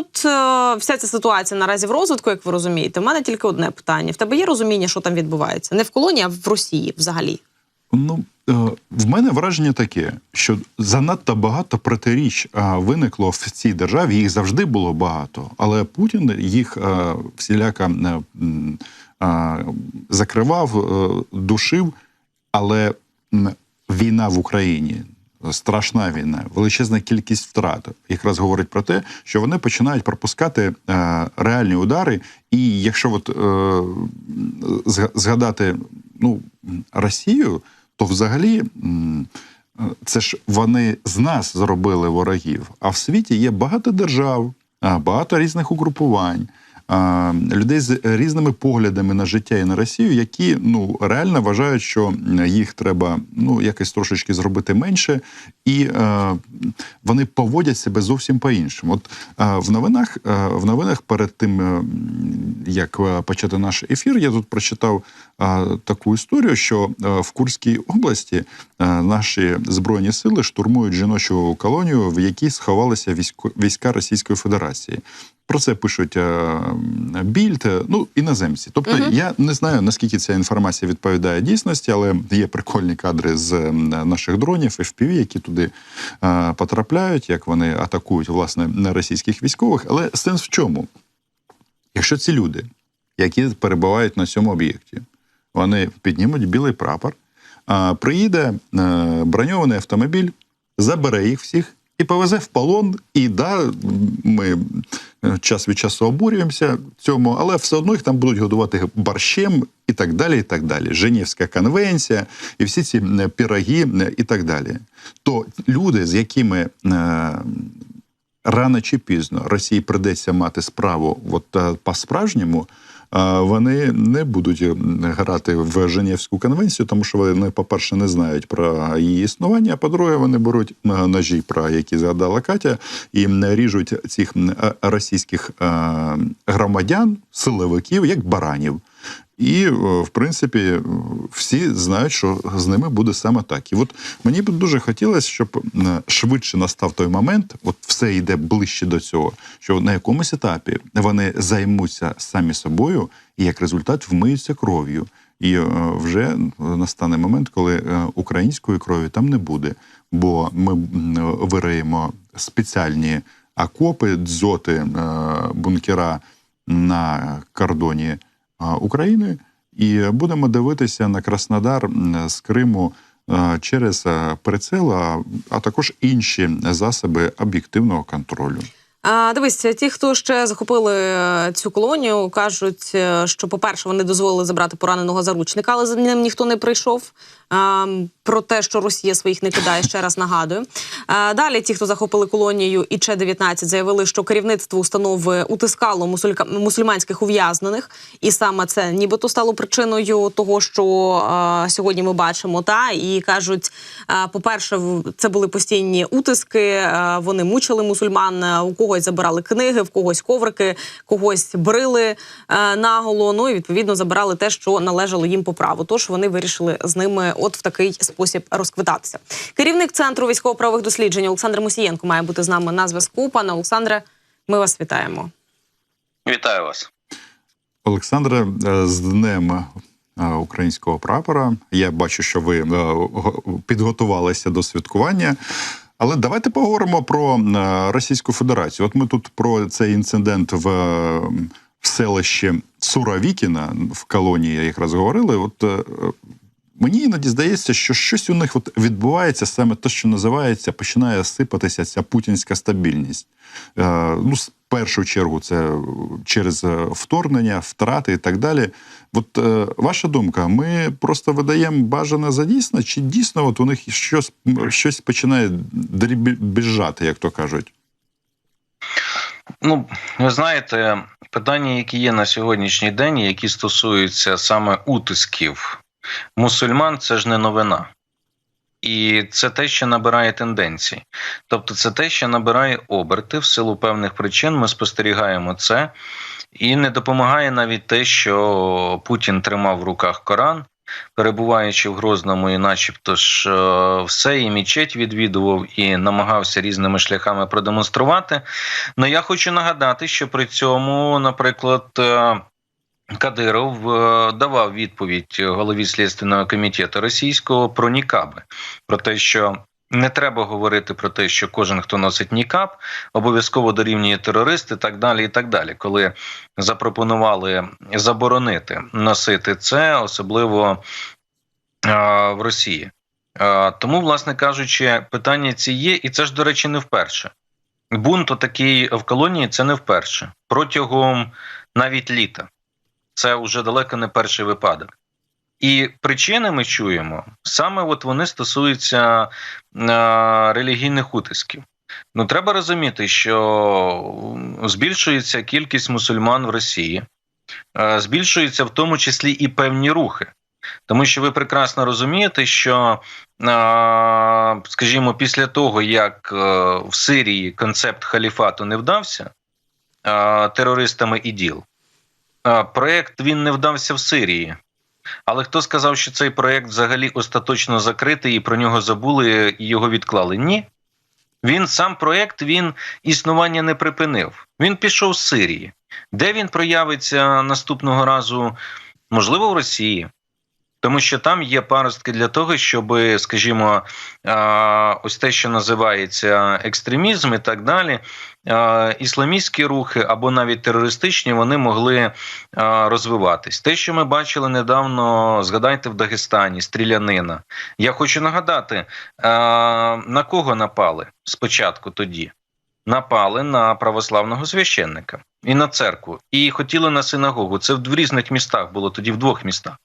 от е, вся ця ситуація наразі в розвитку, як ви розумієте, в мене тільки одне питання: в тебе є розуміння, що там відбувається? Не в колонії, а в Росії взагалі. Ну е, в мене враження таке, що занадто багато протиріч е, виникло в цій державі. Їх завжди було багато, але Путін їх всіляко е, закривав, душив. Але війна в Україні. Страшна війна, величезна кількість втрат якраз говорить про те, що вони починають пропускати е, реальні удари. І якщо от, е, згадати ну, Росію, то взагалі е, це ж вони з нас зробили ворогів. А в світі є багато держав, багато різних угрупувань. Людей з різними поглядами на життя і на Росію, які ну реально вважають, що їх треба ну якось трошечки зробити менше, і е, вони поводять себе зовсім по-іншому. От е, в новинах е, в новинах перед тим, е, як е, почати наш ефір, я тут прочитав е, таку історію, що е, в Курській області наші збройні сили штурмують жіночу колонію, в якій сховалися війська Російської Федерації. Про це пишуть е, більд, е, ну іноземці. Тобто я не знаю наскільки ця інформація відповідає дійсності, але є прикольні кадри з е, наших дронів FPV, які туди е, потрапляють, як вони атакують власне на російських військових. Але сенс в чому? Якщо ці люди, які перебувають на цьому об'єкті, вони піднімуть білий прапор, а, приїде е, броньований автомобіль, забере їх всіх і повезе в полон. І да, ми е, час від часу обурюємося цьому, але все одно їх там будуть годувати борщем і так далі. і так далі. Женівська конвенція і всі ці е, піроги і так далі. То люди, з якими рано чи пізно Росії придеться мати справу от по-справжньому. Вони не будуть е, грати в Женевську конвенцію, тому що вони, по-перше, не знають про її існування. А по-друге, вони беруть е, ножі, про які згадала Катя, і ріжуть цих е, російських е, громадян, силовиків, як баранів. І, е, в принципі, всі знають, що з ними буде саме так. І от мені б дуже хотілося, щоб е, швидше настав той момент, от все йде ближче до цього, що на якомусь етапі вони займуться самі собою і як результат вмиються кров'ю. І е, вже настане момент, коли е, української крові там не буде, бо ми вириємо спеціальні окопи, дзоти, е, бункера на кордоні України, і будемо дивитися на Краснодар з Криму через прицел, а- також інші засоби об'єктивного контролю. А, дивись, ті, хто ще захопили е, цю колонію, кажуть, е, що, по-перше, вони дозволили забрати пораненого заручника, але за ним ніхто не прийшов. Про те, що Росія своїх не кидає, ще раз нагадую. Далі ті, хто захопили колонію і Че 19 заявили, що керівництво установи утискало мусулька... мусульманських ув'язнених, і саме це нібито стало причиною того, що а, сьогодні ми бачимо. Та і кажуть, а, по-перше, в- це були постійні утиски. Вони мучили мусульман. У когось забирали книги, в когось коврики, когось брили наголо. Ну і відповідно забирали те, що належало їм по праву. Тож вони вирішили з ними, от в такий спосіб розквитатися. Керівник центру військово-правових досліджень Олександр Мусієнко має бути з нами на зв'язку. Пане Олександре, ми вас вітаємо. Вітаю вас. Олександре, е, з днем е, українського прапора. Я бачу, що ви е, підготувалися до святкування. Але давайте поговоримо про Російську Федерацію. От ми тут про цей інцидент в, в селищі Суровікіна в колонії якраз говорили. От Мені іноді здається, що щось у них от відбувається саме те, що називається, починає сипатися ця путінська стабільність. Е, ну, в першу чергу, це через е, вторгнення, втрати і так далі. От е, ваша думка, ми просто видаємо бажане за дійсне, чи дійсно от у них щось, щось починає дрібіжати, як то кажуть? Ну, ви знаєте, питання, які є на сьогоднішній день, які стосуються саме утисків мусульман, це ж не новина. І це те, що набирає тенденції. Тобто, це те, що набирає оберти в силу певних причин. Ми спостерігаємо це, і не допомагає навіть те, що Путін тримав в руках Коран. перебуваючи в Грозному, і начебто ж е, все, і мічеть відвідував і намагався різними шляхами продемонструвати. Ну я хочу нагадати, що при цьому, наприклад. Кадиров е, давав відповідь голові слідственного комітету російського про нікаби, про те, що не треба говорити про те, що кожен, хто носить нікаб, обов'язково дорівнює терорист і так далі. І так далі, коли запропонували заборонити носити це, особливо е, в Росії. Е, Тому, власне кажучи, питання ці є, і це ж, до речі, не вперше. Бунт такий в колонії це не вперше. Протягом навіть літа. Це вже далеко не перший випадок. І причини ми чуємо саме от вони стосуються е, релігійних утисків. Ну треба розуміти, що збільшується кількість мусульман в Росії, е, збільшуються в тому числі і певні рухи. Тому що ви прекрасно розумієте, що, е, скажімо, після того, як е, в Сирії концепт халіфату не вдався е, терористами іділ, проєкт він не вдався в Сирії. Але хто сказав, що цей проєкт взагалі остаточно закритий і про нього забули і його відклали? Ні. Він сам проєкт він існування не припинив. Він пішов з Сирії. Де він проявиться наступного разу? Можливо, в Росії. Тому що там є паростки для того, щоб, скажімо, ось те, що називається екстремізм і так далі, ісламістські рухи або навіть терористичні, вони могли розвиватись. Те, що ми бачили недавно, згадайте в Дагестані, стрілянина. Я хочу нагадати, на кого напали спочатку тоді? Напали на православного священника і на церкву, і хотіли на синагогу. Це в різних містах було тоді в двох містах.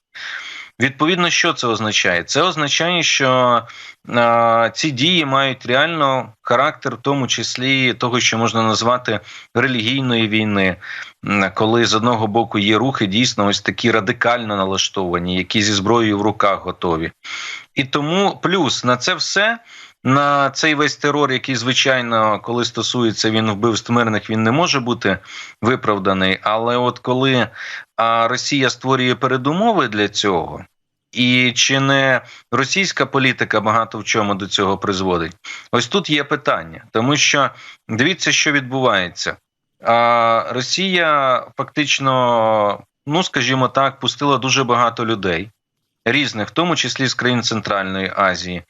Відповідно, що це означає? Це означає, що е, ці дії мають реально характер, в тому числі того, що можна назвати релігійної війни, коли з одного боку є рухи дійсно ось такі радикально налаштовані, які зі зброєю в руках готові. І тому плюс на це все. На цей весь терор, який звичайно, коли стосується він вбивств мирних, він не може бути виправданий. Але от коли Росія створює передумови для цього, і чи не російська політика багато в чому до цього призводить? Ось тут є питання, тому що дивіться, що відбувається. А, Росія фактично, ну скажімо так, пустила дуже багато людей різних, в тому числі з країн Центральної Азії,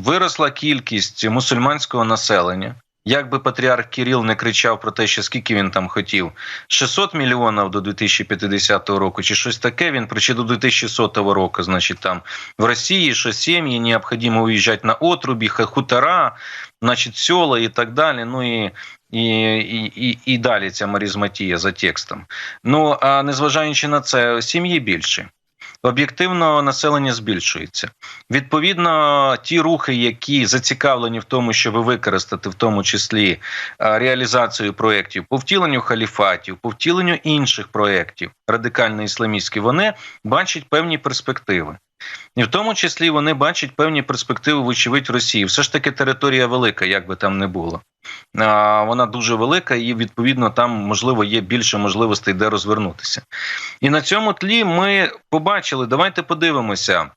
виросла кількість мусульманського населення. Як би патріарх Кіріл не кричав про те, що скільки він там хотів, 600 мільйонів до 2050 року, чи щось таке. Він чи до 2100 року, значить, там в Росії, що сім'ї необхідно уїжджати на отрубі, хутора, значить, села і так далі. Ну і і і, і, далі ця марізматія за текстом. Ну а незважаючи на це, сім'ї більше об'єктивно населення збільшується. Відповідно, ті рухи, які зацікавлені в тому, щоб використати в тому числі е, реалізацію проєктів по втіленню халіфатів, по втіленню інших проєктів радикально-ісламістські, вони бачать певні перспективи. І в тому числі вони бачать певні перспективи, вочевидь, Росії. Все ж таки територія велика, як би там не було. Вона дуже велика, і відповідно там можливо є більше можливостей, де розвернутися. І на цьому тлі ми побачили. Давайте подивимося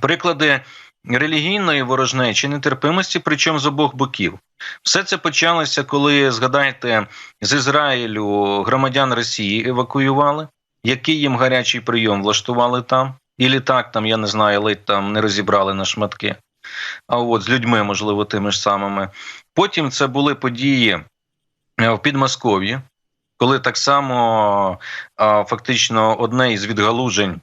приклади. Релігійної ворожнечі, нетерпимості, причому з обох боків, все це почалося, коли згадаєте, з Ізраїлю громадян Росії евакуювали, який їм гарячий прийом влаштували там. І літак там, я не знаю, ледь там не розібрали на шматки. А от з людьми, можливо, тими ж самими. Потім це були події е, в Підмосков'ї, коли так само фактично одне із відгалужень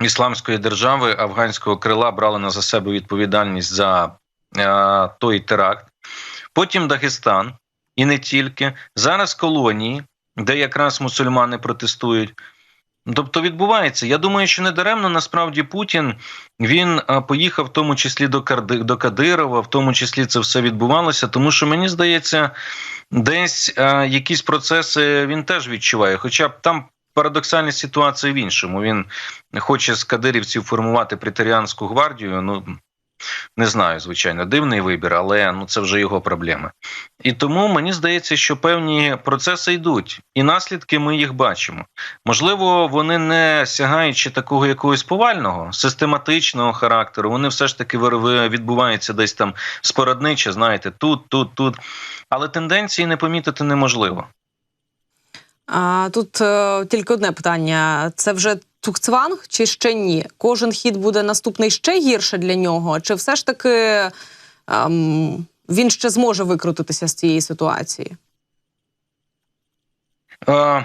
ісламської держави афганського крила брали на за себе відповідальність за е, той теракт. Потім Дагестан і не тільки зараз колонії, де якраз мусульмани протестують. Тобто відбувається. Я думаю, що не даремно насправді Путін він поїхав в тому числі до Карди, до Кадирова, в тому числі це все відбувалося, тому що мені здається, десь а, якісь процеси він теж відчуває. Хоча б там парадоксальна ситуація в іншому. Він хоче з кадирівців формувати претеріанську гвардію. Ну Не знаю, звичайно, дивний вибір, але ну це вже його проблеми. І тому мені здається, що певні процеси йдуть, і наслідки ми їх бачимо. Можливо, вони не сягаючи такого якогось повального, систематичного характеру, вони все ж таки відбуваються десь там спорадниче, знаєте, тут, тут, тут. Але тенденції не помітити неможливо. А, тут е, тільки одне питання: це вже Цукцванг чи ще ні? Кожен хід буде наступний ще гірше для нього, чи все ж таки ем, він ще зможе викрутитися з цієї ситуації? Е,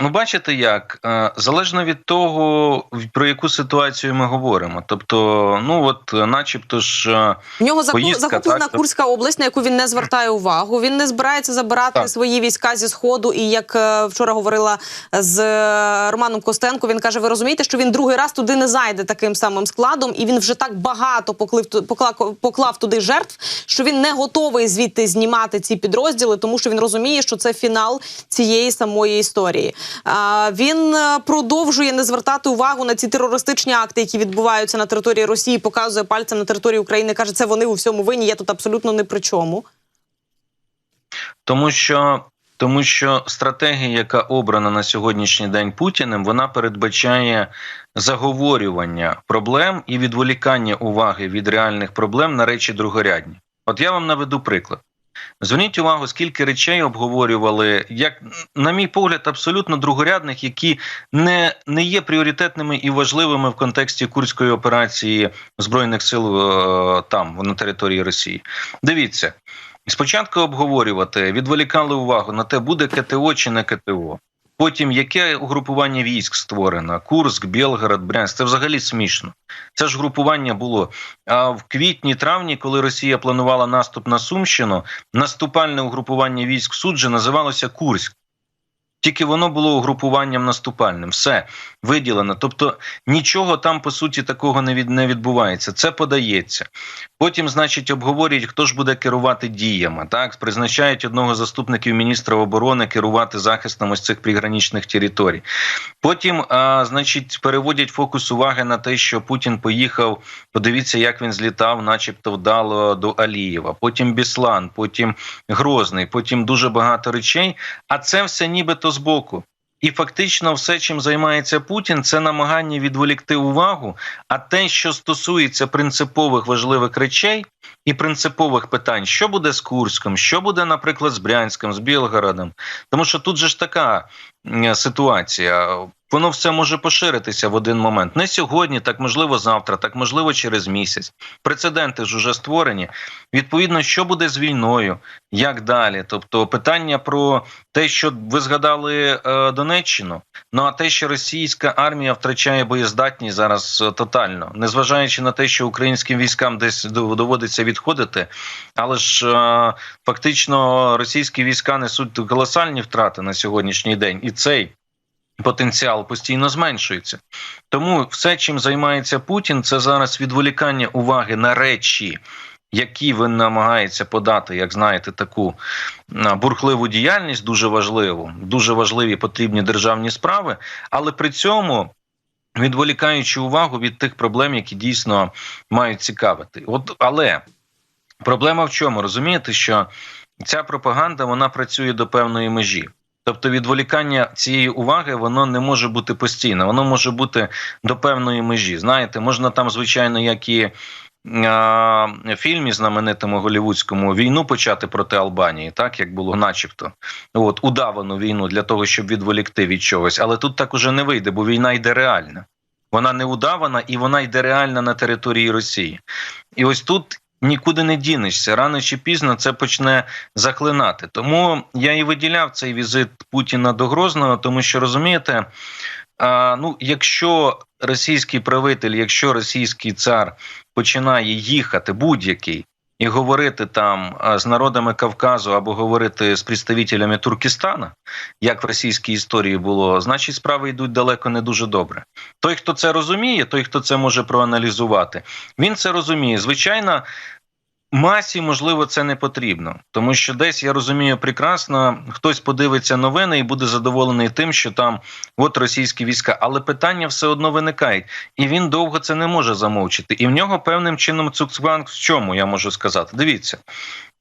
ну, бачите, як Е, залежно від того, про яку ситуацію ми говоримо. Тобто, ну от, е, начебто ж. е, В нього. Поїздка, захоплена так, Курська область, на яку він не звертає увагу. Він не збирається забирати Так. свої війська зі сходу. І як вчора говорила з Романом Костенко, він каже: Ви розумієте, що він другий раз туди не зайде таким самим складом, і він вже так багато поклив поклав, поклав туди жертв, що він не готовий звідти знімати ці підрозділи, тому що він розуміє, що це фінал цієї самої історії. Він е, продовжує не звертати увагу на ці терористичні акти, які відбуваються на території Росії, показує пальцем на території України. каже, це вони у всьому винні. Я тут абсолютно не при чому. Тому що, тому що стратегія, яка обрана на сьогоднішній день Путіним, вона передбачає заговорювання проблем і відволікання уваги від реальних проблем на речі другорядні. От я вам наведу приклад. Зверніть увагу, скільки речей обговорювали, як, на мій погляд, абсолютно другорядних, які не, не є пріоритетними і важливими в контексті курської операції Збройних сил е, там, на території Росії. Дивіться, спочатку обговорювати, відволікали увагу на те, буде КТО чи не КТО. Потім яке угрупування військ створено: Курск, Білгород, Брянськ. Це взагалі смішно. Це ж групування було. А в квітні-травні, коли Росія планувала наступ на Сумщину, наступальне угрупування військ суджі називалося Курськ. Тільки воно було угрупуванням наступальним. Все виділено. Тобто нічого там по суті такого не від не відбувається. Це подається. Потім, значить, обговорюють, хто ж буде керувати діями. Так призначають одного заступників міністра оборони керувати захистом ось цих приграничних територій. Потім, а, значить, переводять фокус уваги на те, що Путін поїхав. Подивіться, як він злітав, начебто вдало до Алієва. Потім Біслан, потім Грозний, потім дуже багато речей. А це все нібито збоку. І фактично все, чим займається Путін, це намагання відволікти увагу. А те, що стосується принципових важливих речей і принципових питань, що буде з Курськом, що буде, наприклад, з Брянськом, з Білгородом, тому що тут же ж така ситуація. Воно все може поширитися в один момент. Не сьогодні, так можливо, завтра, так можливо, через місяць. Прецеденти ж уже створені. Відповідно, що буде з війною, як далі? Тобто, питання про те, що ви згадали е, Донеччину. Ну а те, що російська армія втрачає боєздатність зараз е, тотально, незважаючи на те, що українським військам десь дов- доводиться відходити, але ж е, фактично російські війська несуть колосальні втрати на сьогоднішній день, і цей потенціал постійно зменшується. Тому все, чим займається Путін, це зараз відволікання уваги на речі. Які він намагається подати, як знаєте, таку бурхливу діяльність, дуже важливу, дуже важливі потрібні державні справи, але при цьому відволікаючи увагу від тих проблем, які дійсно мають цікавити. От але проблема в чому? Розумієте, що ця пропаганда вона працює до певної межі. Тобто відволікання цієї уваги воно не може бути постійне, воно може бути до певної межі. Знаєте, можна там, звичайно, як і фільмі знаменитому голівудському війну почати проти Албанії, так як було, начебто, от удавану війну для того, щоб відволікти від чогось. Але тут так уже не вийде, бо війна йде реальна. Вона не удавана і вона йде реальна на території Росії. І ось тут нікуди не дінешся. Рано чи пізно це почне захлинати. Тому я і виділяв цей візит Путіна до Грозного, тому що розумієте, а, ну якщо російський правитель, якщо російський цар починає їхати будь-який. І говорити там з народами Кавказу або говорити з представителями Туркестана, як в російській історії було, значить справи йдуть далеко не дуже добре. Той, хто це розуміє, той, хто це може проаналізувати, він це розуміє. Звичайно, масі, можливо, це не потрібно, тому що десь я розумію прекрасно, хтось подивиться новини і буде задоволений тим, що там от російські війська, але питання все одно виникають, і він довго це не може замовчити. І в нього певним чином цукцванг в чому я можу сказати. Дивіться,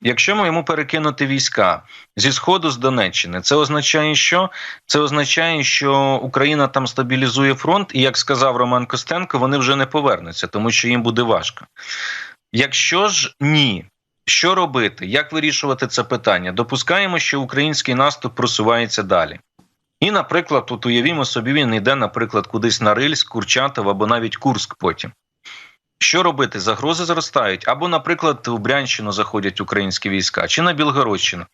якщо ми йому перекинути війська зі сходу з Донеччини, це означає, що це означає, що Україна там стабілізує фронт, і як сказав Роман Костенко, вони вже не повернуться, тому що їм буде важко. Якщо ж ні, що робити? Як вирішувати це питання? Допускаємо, що український наступ просувається далі. І, наприклад, тут уявімо собі, він йде, наприклад, кудись на Рильськ, Курчатов або навіть Курск потім. Що робити? Загрози зростають. Або, наприклад, в Брянщину заходять українські війська, чи на Білгородщину.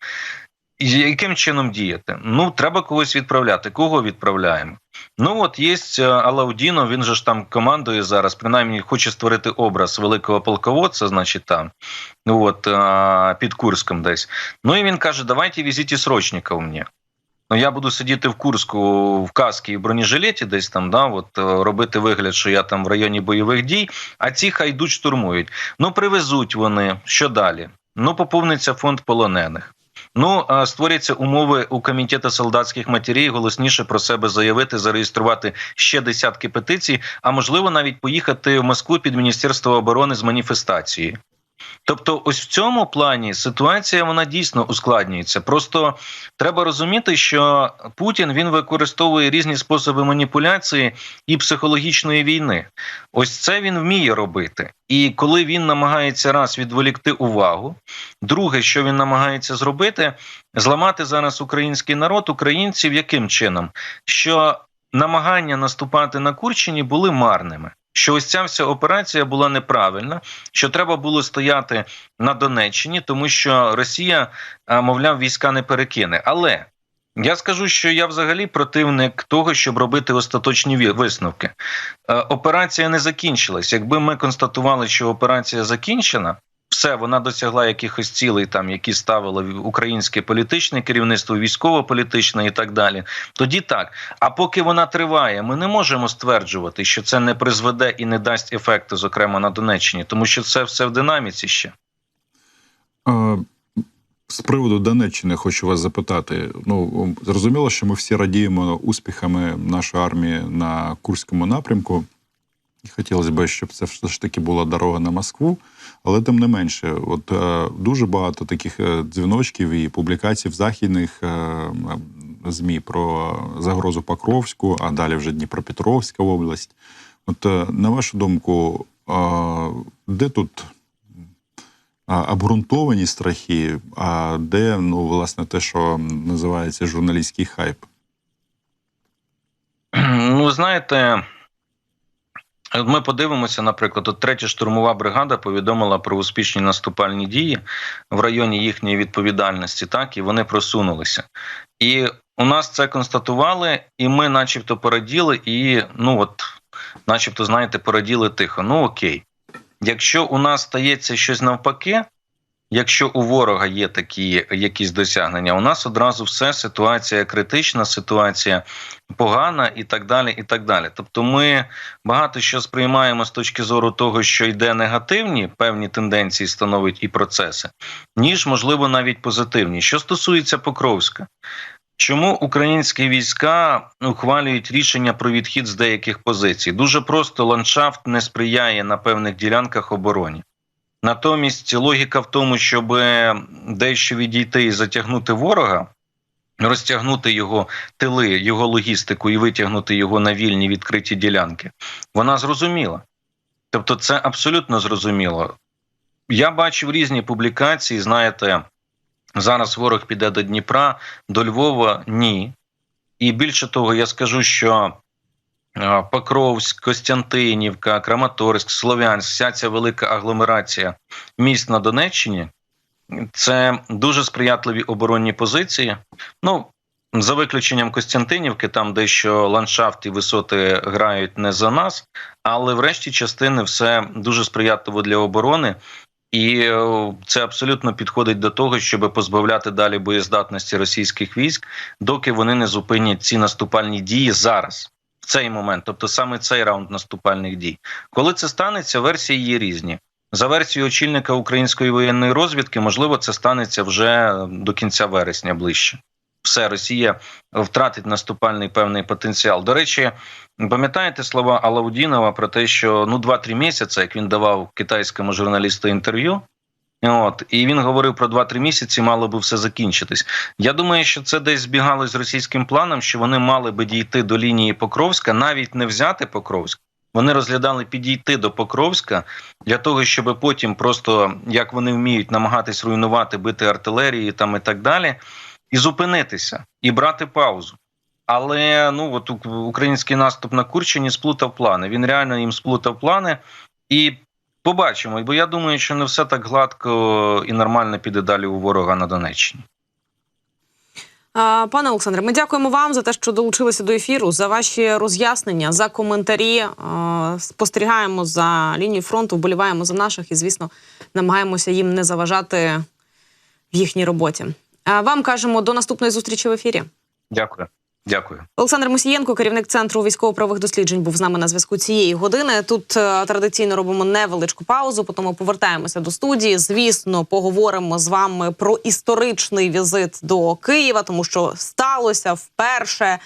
Яким чином діяти? Ну, треба когось відправляти. Кого відправляємо? Ну от є Алаудіно, він же ж там командує зараз, принаймні хоче створити образ великого полководця, значить там, ну от під Курском десь. Ну і він каже: давайте візите срочників мені. Ну, я буду сидіти в Курську в каскі і бронежилеті десь там, да, от е, робити вигляд, що я там в районі бойових дій, а ці хай йдуть штурмують. Ну, привезуть вони. Що далі? Ну, поповниться фонд полонених. Ну, створяться умови у комітету солдатських матерій голосніше про себе заявити, зареєструвати ще десятки петицій, а можливо навіть поїхати в Москву під Міністерство оборони з маніфестацією. Тобто, ось в цьому плані ситуація вона дійсно ускладнюється. Просто треба розуміти, що Путін він використовує різні способи маніпуляції і психологічної війни. Ось це він вміє робити. І коли він намагається раз відволікти увагу, друге, що він намагається зробити, зламати зараз український народ, українців яким чином? Що намагання наступати на Курщині були марними що ось ця вся операція була неправильна, що треба було стояти на Донеччині, тому що Росія, мовляв, війська не перекине. Але я скажу, що я взагалі противник того, щоб робити остаточні висновки. Е, операція не закінчилась. Якби ми констатували, що операція закінчена все вона досягла якихось цілей, там які ставило українське політичне керівництво, військово-політичне і так далі. Тоді так. А поки вона триває, ми не можемо стверджувати, що це не призведе і не дасть ефекту, зокрема на Донеччині, тому що це все в динаміці ще. З приводу Донеччини хочу вас запитати. Ну зрозуміло, що ми всі радіємо успіхами нашої армії на Курському напрямку. Хотілося б, щоб це все ж таки була дорога на Москву. Але тим не менше, от е, дуже багато таких е, дзвіночків і публікацій в західних е, змі про загрозу Покровську, а далі вже Дніпропетровська область. От на вашу думку, де тут обґрунтовані страхи, а де ну, власне те, що називається журналістський хайп? Ну, знаєте. Ми подивимося, наприклад, от третя штурмова бригада повідомила про успішні наступальні дії в районі їхньої відповідальності, так і вони просунулися. І у нас це констатували, і ми, начебто, пораділи, і ну от, начебто, знаєте, пораділи тихо. Ну окей, якщо у нас стається щось навпаки, Якщо у ворога є такі якісь досягнення, у нас одразу все ситуація критична, ситуація погана і так далі. і так далі. Тобто, ми багато що сприймаємо з точки зору того, що йде негативні певні тенденції становить і процеси, ніж можливо навіть позитивні. Що стосується Покровська, чому українські війська ухвалюють рішення про відхід з деяких позицій? Дуже просто ландшафт не сприяє на певних ділянках обороні. Натомість логіка в тому, щоб дещо відійти і затягнути ворога, розтягнути його тили, його логістику і витягнути його на вільні відкриті ділянки, вона зрозуміла. Тобто, це абсолютно зрозуміло. Я бачив різні публікації. Знаєте, зараз ворог піде до Дніпра, до Львова ні. І більше того, я скажу, що Покровськ, Костянтинівка, Краматорськ, Слов'янськ, вся ця велика агломерація міст на Донеччині це дуже сприятливі оборонні позиції. Ну, за виключенням Костянтинівки, там дещо ландшафт і висоти грають не за нас, але в решті частини все дуже сприятливо для оборони. І е, це абсолютно підходить до того, щоб позбавляти далі боєздатності російських військ, доки вони не зупинять ці наступальні дії зараз цей момент, тобто саме цей раунд наступальних дій. Коли це станеться, версії є різні. За версією очільника української воєнної розвідки, можливо, це станеться вже до кінця вересня ближче. Все, Росія втратить наступальний певний потенціал. До речі, пам'ятаєте слова Алаудінова про те, що ну 2-3 місяці, як він давав китайському журналісту інтерв'ю, От і він говорив про 2-3 місяці, мало би все закінчитись. Я думаю, що це десь збігало з російським планом, що вони мали би дійти до лінії Покровська, навіть не взяти Покровськ. Вони розглядали підійти до Покровська для того, щоб потім просто як вони вміють намагатись руйнувати, бити артилерії там і так далі, і зупинитися, і брати паузу. Але ну от український наступ на Курчині сплутав плани. Він реально їм сплутав плани і. Побачимо, бо я думаю, що не все так гладко і нормально піде далі у ворога на Донеччині. Пане Олександре, ми дякуємо вам за те, що долучилися до ефіру, за ваші роз'яснення, за коментарі. Спостерігаємо за лінією фронту, вболіваємо за наших і, звісно, намагаємося їм не заважати в їхній роботі. Вам кажемо до наступної зустрічі в ефірі. Дякую. Дякую. Олександр Мусієнко, керівник центру військово-правових досліджень, був з нами на зв'язку цієї години. Тут е, традиційно робимо невеличку паузу, потім повертаємося до студії. Звісно, поговоримо з вами про історичний візит до Києва, тому що сталося вперше.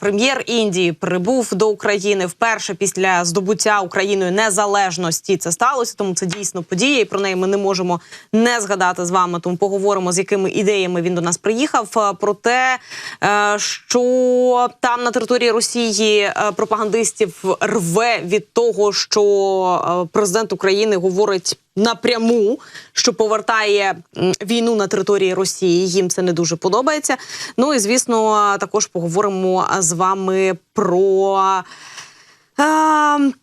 Прем'єр Індії прибув до України вперше після здобуття Україною незалежності. Це сталося, тому це дійсно подія, і про неї ми не можемо не згадати з вами. Тому поговоримо з якими ідеями він до нас приїхав. Е, Про те, е, що там на території Росії е, пропагандистів рве від того, що президент України говорить. Напряму, що повертає війну на території Росії, їм це не дуже подобається. Ну і звісно, також поговоримо з вами про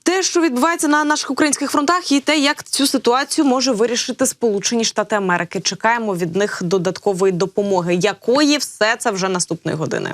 те, що відбувається на наших українських фронтах, і те, як цю ситуацію може вирішити Сполучені Штати Америки. Чекаємо від них додаткової допомоги, якої все це вже наступної години.